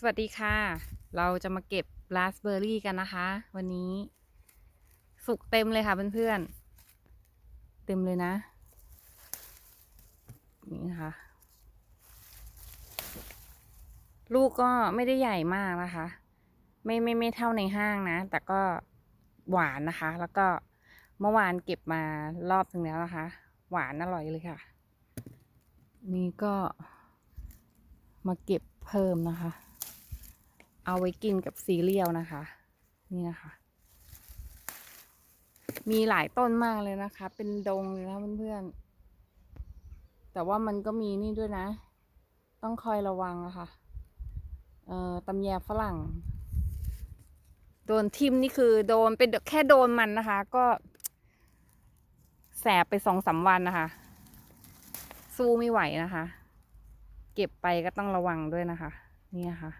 สวัสดีค่ะ เราจะมาเก็บราสเบอร์รี่กันนะคะ วันนี้ สุกเต็มเลยค่ะเพื่อนๆ เต็มเลยนะ นี่นะคะ ลูกก็ไม่ได้ใหญ่มากนะคะ ไม่ไม่ไม่เท่าในห้างนะ แต่ก็หวานนะคะ แล้วก็เมื่อวานเก็บมารอบนึงแล้วนะคะ หวานอร่อยเลยค่ะ นี่ก็มาเก็บเพิ่มนะคะ เอาไว้กินกับซีเรียลนะคะ นี่นะคะ มีหลายต้นมากเลยนะคะ เป็นดงเลยนะเพื่อนๆ แต่ว่ามันก็มีนี่ด้วยนะ ต้องคอยระวังอะค่ะ เอ่อตำแยฝรั่ง โดนทิมนี่คือโดนเป็นแค่โดนมันนะคะ ก็ แสบไปสองสามวันนะคะ สู้ไม่ไหวนะคะ เก็บไปก็ต้องระวังด้วยนะคะ นี่ค่ะ